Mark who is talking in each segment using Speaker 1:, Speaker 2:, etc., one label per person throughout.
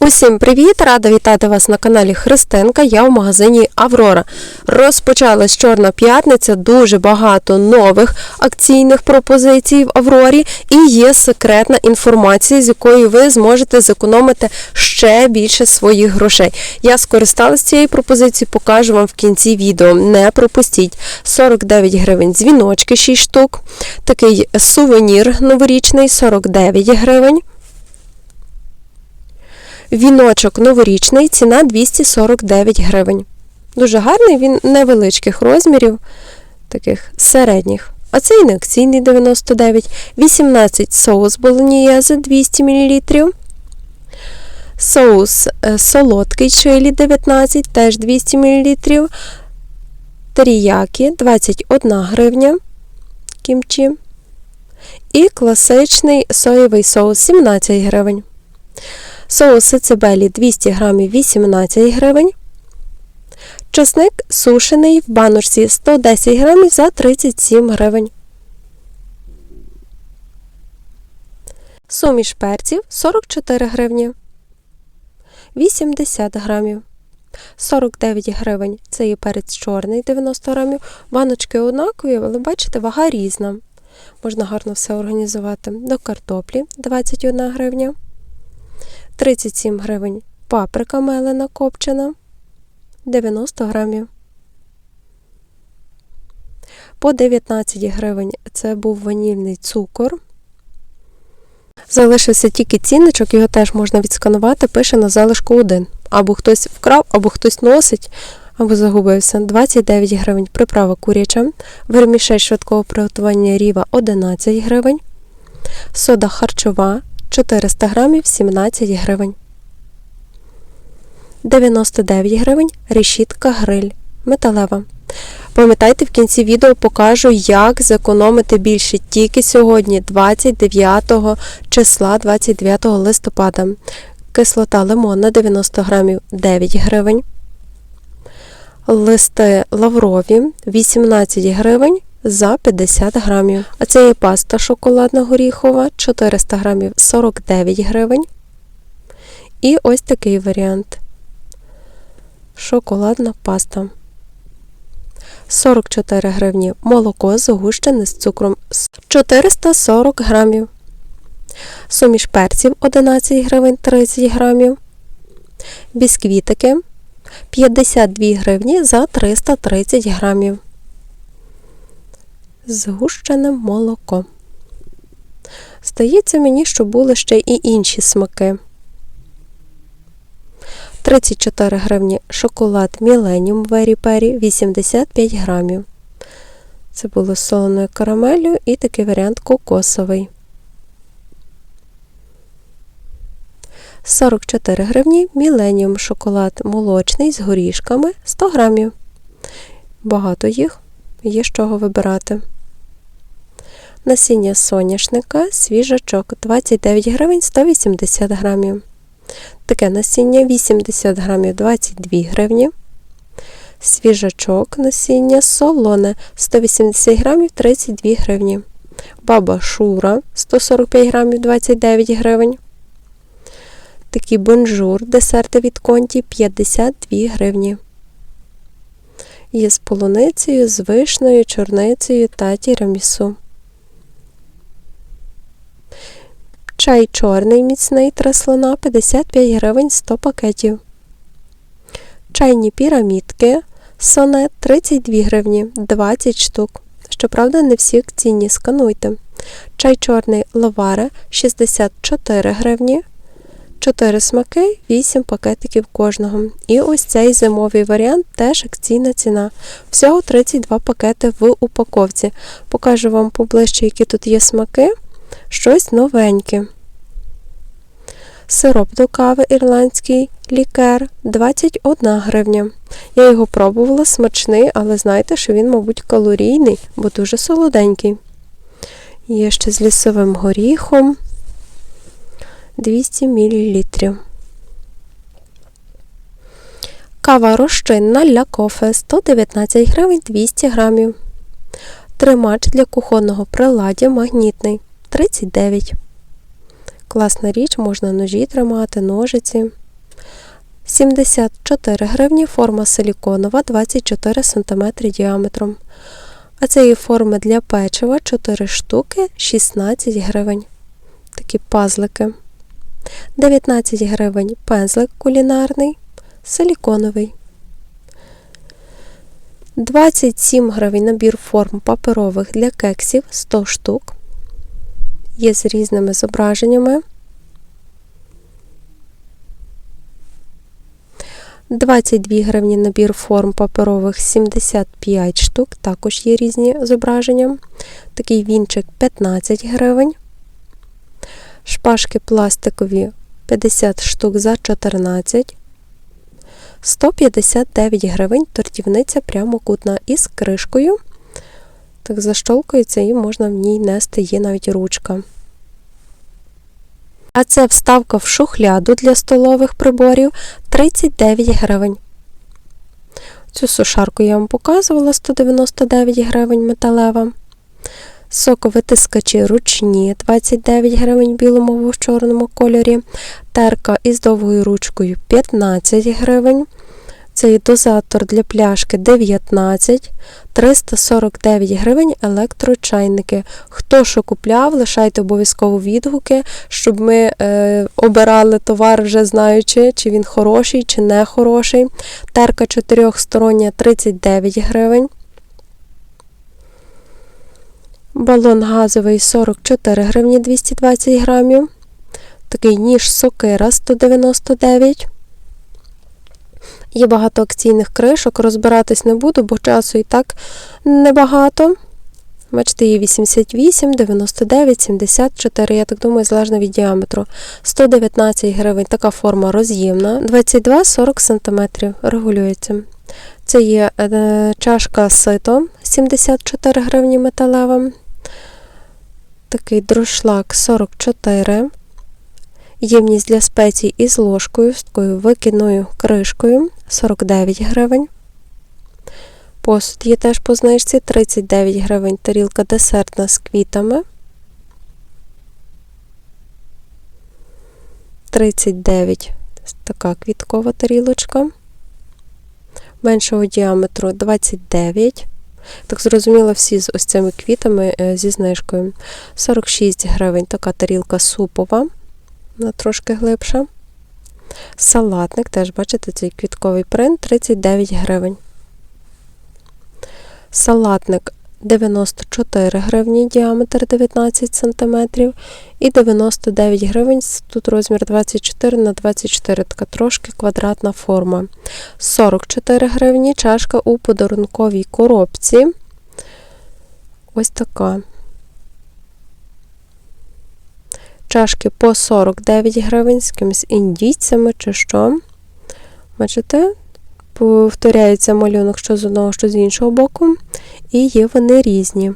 Speaker 1: Усім привіт! Рада вітати вас на каналі Христинка. Я в магазині Аврора. Розпочалась Чорна п'ятниця, дуже багато нових акційних пропозицій в Аврорі, і є секретна інформація, з якою ви зможете зекономити ще більше своїх грошей. Я скористалась цією пропозицією, покажу вам в кінці відео. Не пропустіть 49 гривень дзвіночки 6 штук. Такий сувенір новорічний 49 гривень. Віночок новорічний, ціна 249 гривень. Дуже гарний, він невеличких розмірів, таких середніх. А цей не акційний 99, 18 соус болоньєзе 200 мл. Соус е, солодкий чилі 19, теж 200 мл. Теріякі 21 гривня кімчі. І класичний соєвий соус 17 гривень. Соуси цибелі 200 грамів 18 гривень. Часник сушений в баночці 110 грамів за 37 гривень. Суміш перців 44 гривні. 80 грамів. 49 гривень. Це є перець чорний 90 грамів. Баночки однакові, але бачите, вага різна. Можна гарно все організувати. До картоплі 21 гривня. 37 гривень паприка мелена копчена 90 грамів. По 19 гривень це був ванільний цукор. Залишився тільки цінничок, його теж можна відсканувати, пише на залишку 1. Або хтось вкрав, або хтось носить, або загубився. 29 гривень приправа куряча, вермішель швидкого приготування ріва 11 гривень, сода харчова 400 грамів 17 гривень. 99 гривень решітка гриль металева. Пам'ятайте, в кінці відео покажу, як зекономити більше тільки сьогодні, 29 числа 29 листопада. Кислота лимонна 90 грамів 9 гривень. Листи лаврові 18 гривень за 50 грамів. А це є паста шоколадна горіхова 400 грамів 49 гривень. І ось такий варіант. Шоколадна паста. 44 гривні. Молоко згущене з цукром 440 грамів. Суміш перців 11 гривень 30 грамів. Бісквітики 52 гривні за 330 грамів згущене молоко. Здається мені, що були ще і інші смаки. 34 гривні шоколад Millennium Very Perry 85 грамів. Це було з солоною карамеллю і такий варіант кокосовий. 44 гривні Millennium шоколад молочний з горішками 100 грамів. Багато їх, є з чого вибирати. Насіння соняшника, свіжачок 29 гривень 180 грамів. Таке насіння 80 грамів 22 гривні. Свіжачок насіння солоне 180 грамів 32 гривні. Баба шура 145 грамів 29 гривень. Такий бонжур, десерти від конті 52 гривні. Є з полуницею, з вишнею, чорницею та тірамісу. Чай чорний міцний 3 слона 55 гривень 100 пакетів. Чайні пірамідки сонет 32 гривні 20 штук. Щоправда, не всі акційні скануйте. Чай чорний ловаре 64 гривні. 4 смаки, 8 пакетиків кожного. І ось цей зимовий варіант теж акційна ціна. Всього 32 пакети в упаковці. Покажу вам поближче, які тут є смаки щось новеньке. Сироп до кави ірландський лікер 21 гривня. Я його пробувала смачний, але знаєте, що він, мабуть, калорійний, бо дуже солоденький. Є ще з лісовим горіхом 200 мл. Кава розчинна для кофе 119 гривень 200 грамів. Тримач для кухонного приладдя магнітний 39. Класна річ, можна ножі тримати, ножиці. 74 гривні, форма силіконова 24 см діаметром. А це є форми для печива 4 штуки 16 гривень. Такі пазлики. 19 гривень пензлик кулінарний, силіконовий. 27 гривень набір форм паперових для кексів 100 штук. Є з різними зображеннями. 22 гривні набір форм паперових 75 штук, також є різні зображення. Такий вінчик 15 гривень. Шпажки пластикові 50 штук за 14. 159 гривень тортівниця прямокутна із кришкою. Так защолкується і можна в ній нести, є навіть ручка. А це вставка в шухляду для столових приборів 39 гривень. Цю сушарку я вам показувала 199 гривень металева. Соковитискачі ручні 29 гривень в білому в чорному кольорі. Терка із довгою ручкою 15 гривень. Цей дозатор для пляшки 19, 349 гривень електрочайники. Хто що купляв, лишайте обов'язково відгуки, щоб ми е, обирали товар, вже знаючи, чи він хороший, чи не хороший. Терка чотирьохстороння 39 гривень. Балон газовий 44 гривні 220 грамів. Такий ніж сокира 199 Є багато акційних кришок, розбиратись не буду, бо часу і так небагато. Бачите, є 88, 99, 74, я так думаю, залежно від діаметру. 119 гривень, така форма роз'ємна. 22-40 см регулюється. Це є е, чашка сито 74 гривні металева. Такий друшлак 44 Ємність для спецій із ложкою, з такою викидною кришкою 49 гривень. Посуд є теж по знижці 39 гривень тарілка десертна з квітами. 39 така квіткова тарілочка. Меншого діаметру 29. Так зрозуміло, всі з ось цими квітами е, зі знижкою. 46 гривень така тарілка супова вона трошки глибша. Салатник, теж, бачите, цей квітковий принт 39 гривень. Салатник 94 гривні, діаметр 19 см. І 99 гривень, тут розмір 24 на 24 така трошки квадратна форма. 44 гривні чашка у подарунковій коробці. Ось така. Чашки по 49 гривень з якимись індійцями чи що. Бачите? Повторяється малюнок що з одного, що з іншого боку. І є вони різні.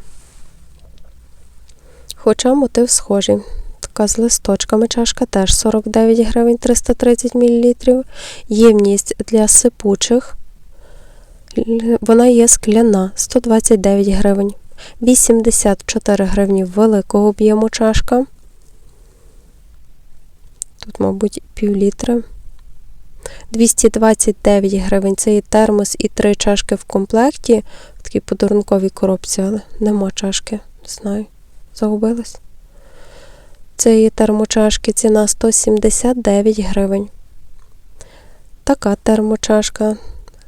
Speaker 1: Хоча мотив схожий. Така з листочками чашка теж 49 гривень 330 мл. Ємність для сипучих. Вона є скляна 129 гривень. 84 гривні великого об'єму чашка. Тут, мабуть, пів літра. 229 гривень. Це і термос, і три чашки в комплекті. В такій подарунковій коробці, але нема чашки, не знаю. Загубилась. Це є термочашки, ціна 179 гривень. Така термочашка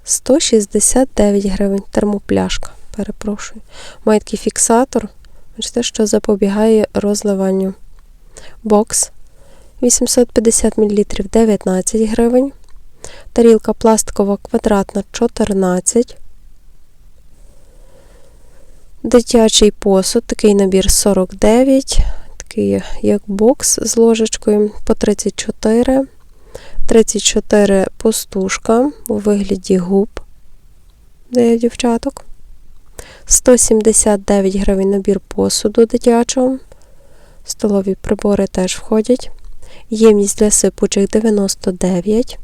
Speaker 1: 169 гривень. Термопляшка, перепрошую. Має такий фіксатор. Бачите, що запобігає розливанню. Бокс 850 мл 19 гривень. Тарілка пластикова квадратна 14. Дитячий посуд, такий набір 49, такий як бокс з ложечкою по 34. 34 пустушка у вигляді губ для дівчаток. 179 гривень набір посуду дитячого. Столові прибори теж входять ємність для сипучих 99.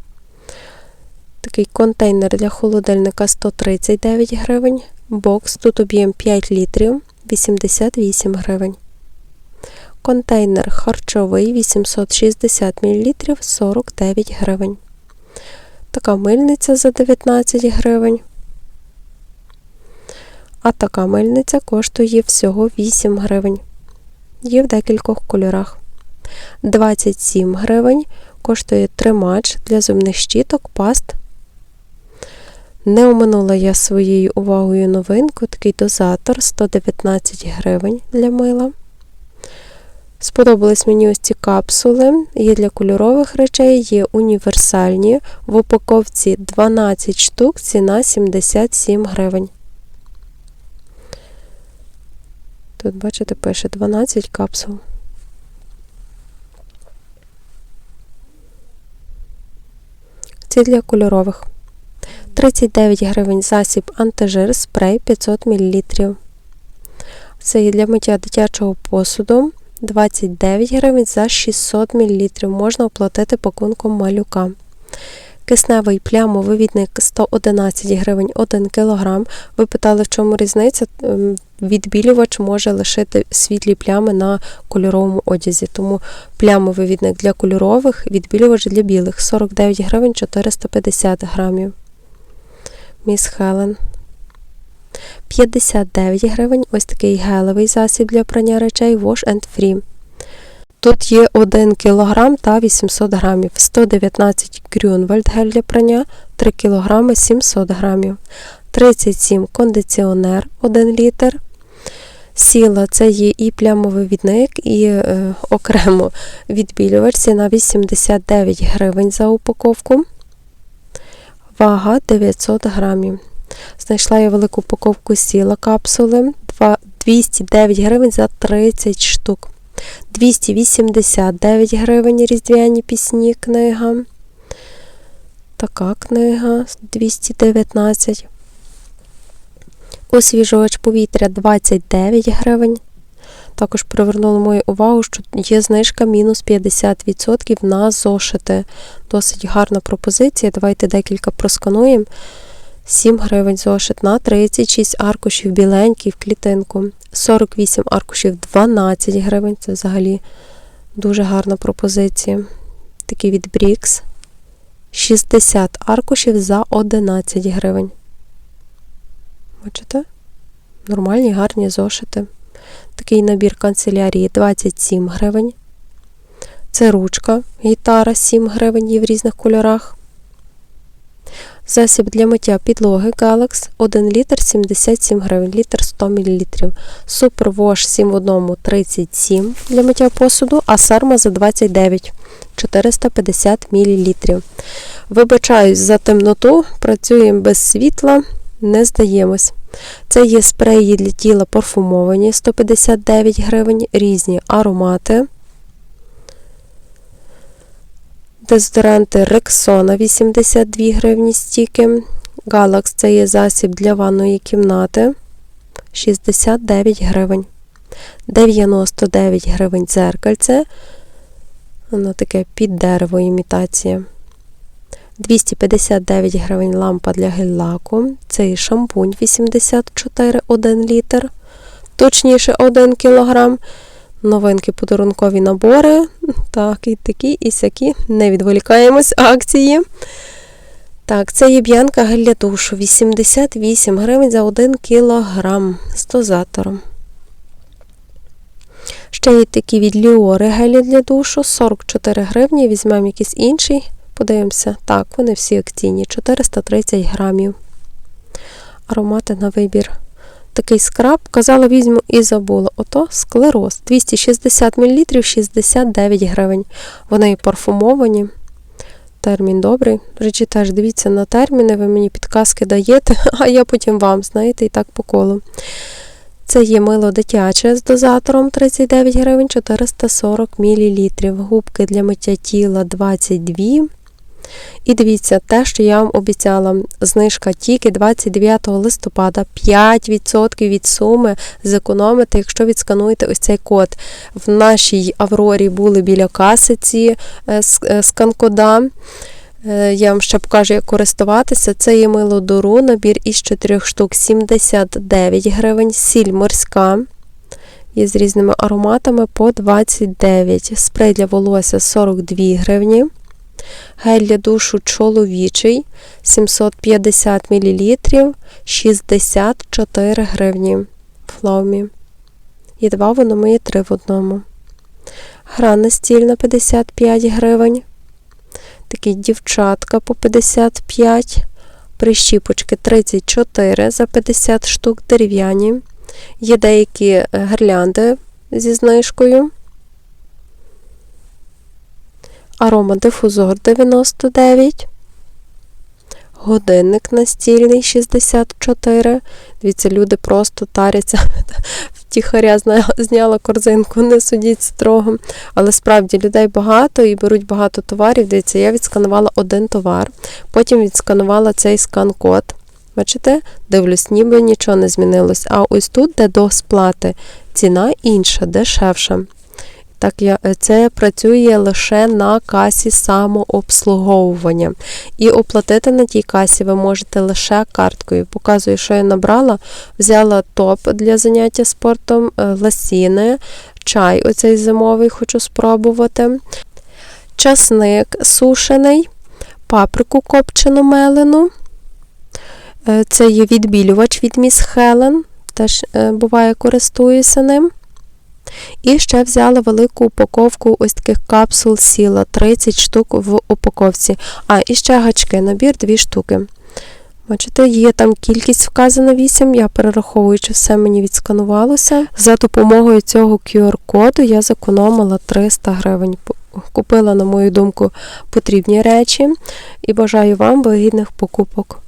Speaker 1: Такий контейнер для холодильника 139 гривень. Бокс тут об'єм 5 літрів 88 гривень. Контейнер харчовий 860 мл 49 гривень. Така мильниця за 19 гривень. А така мильниця коштує всього 8 гривень. Є в декількох кольорах. 27 гривень коштує тримач для зубних щіток, паст. Не оминула я своєю увагою новинку, такий дозатор 119 гривень для мила. Сподобались мені ось ці капсули. Є для кольорових речей, є універсальні. В упаковці 12 штук, ціна 77 гривень. Тут, бачите, пише 12 капсул. Ці для кольорових. 39 гривень засіб антижир спрей 500 мл. Це є для миття дитячого посуду. 29 гривень за 600 мл. Можна оплатити пакунком малюка. Кисневий плямовивідник 111 гривень 1 кг. Ви питали, в чому різниця? Ем, відбілювач може лишити світлі плями на кольоровому одязі. Тому плямовивідник для кольорових, відбілювач для білих 49 гривень 450 грамів. Міс Хелен. 59 гривень. Ось такий гелевий засіб для прання речей Wash and Free. Тут є 1 кг та 800 грамів, 119 Грюнвальд гель для прання, 3 кг 700 грамів, 37 кондиціонер 1 літр. Сіла це є і плямовий відник, і е, окремо відбілювач ціна 89 гривень за упаковку. Вага 900 грамів. Знайшла я велику упаковку сіла капсули 209 гривень за 30 штук. 289 гривень різдвяні пісні книга. Така книга 219. Освіжувач повітря 29 гривень. Також привернуло мою увагу, що є знижка мінус 50% на зошити. Досить гарна пропозиція. Давайте декілька проскануємо. 7 гривень зошит на 36 аркушів біленький в клітинку. 48 аркушів 12 гривень. Це взагалі дуже гарна пропозиція. Такий від Брікс. 60 аркушів за 11 гривень. Бачите? Нормальні, гарні зошити. Такий набір канцелярії 27 гривень. Це ручка, гітара 7 гривень є в різних кольорах. Засіб для миття підлоги Galax 1 літр 77 гривень, літр 100 мл. Супервош 7 в 1 37 для миття посуду, а сарма за 29 450 мл. Вибачаюсь за темноту, працюємо без світла, не здаємось. Це є спреї для тіла парфумовані 159 гривень, різні аромати. Дезодоранти Рексона 82 гривні стіки. Галакс це є засіб для ванної кімнати 69 гривень. 99 гривень дзеркальце. Воно таке під дерево імітація. 259 гривень лампа для гель-лаку. І шампунь 84 1 літр. Точніше 1 кілограм новинки подарункові набори. Так, і такі, і сякі. Не відволікаємось акції. Так, це є б'янка гель для душу. 88 гривень за 1 кілограм з дозатором. Ще є такі від Ліори гелі для душу. 44 гривні. Візьмемо якийсь інший. Подивимося. Так, вони всі акційні. 430 грамів. Аромати на вибір такий скраб. Казала, візьму і забула. Ото склероз. 260 мл 69 гривень. Вони парфумовані. Термін добрий. До речі, теж дивіться на терміни, ви мені підказки даєте, а я потім вам, знаєте, і так по колу. Це є мило дитяче з дозатором 39 гривень 440 мл. Губки для миття тіла 22 і дивіться, те, що я вам обіцяла, знижка тільки 29 листопада 5% від суми зекономите, якщо відскануєте ось цей код. В нашій Аврорі були біля каси ці е, е, скан-кода. Е, я вам ще покажу, як користуватися. Це є мило дору, набір із 4 штук 79 гривень, сіль морська. Є з різними ароматами по 29. Спрей для волосся 42 гривні. Гель для душу чоловічий 750 мл 64 гривні. Флаумі. І два має три в одному. Гра настільна 55 гривень. Такі дівчатка по 55. Прищіпочки 34 за 50 штук дерев'яні. Є деякі гірлянди зі знижкою. Арома дифузор 99. Годинник настільний 64. Дивіться, люди просто таряться. Втіхаря зняла корзинку, не судіть строго. Але справді людей багато і беруть багато товарів. Дивіться, я відсканувала один товар, потім відсканувала цей скан-код. Бачите, дивлюсь, ніби нічого не змінилось. А ось тут, де до сплати, ціна інша, дешевша. Так, я, це працює лише на касі самообслуговування. І оплатити на тій касі ви можете лише карткою. Показую, що я набрала. Взяла топ для заняття спортом, е, ласіни, чай оцей зимовий хочу спробувати. Часник сушений, паприку копчену мелену. Е, Це є відбілювач від Міс Хелен. Теж е, буває, користуюся ним. І ще взяла велику упаковку ось таких капсул сіла, 30 штук в упаковці. А, і ще гачки, набір 2 штуки. Бачите, є там кількість вказана 8, я перераховую, чи все мені відсканувалося. За допомогою цього QR-коду я зекономила 300 гривень. Купила, на мою думку, потрібні речі і бажаю вам вигідних покупок.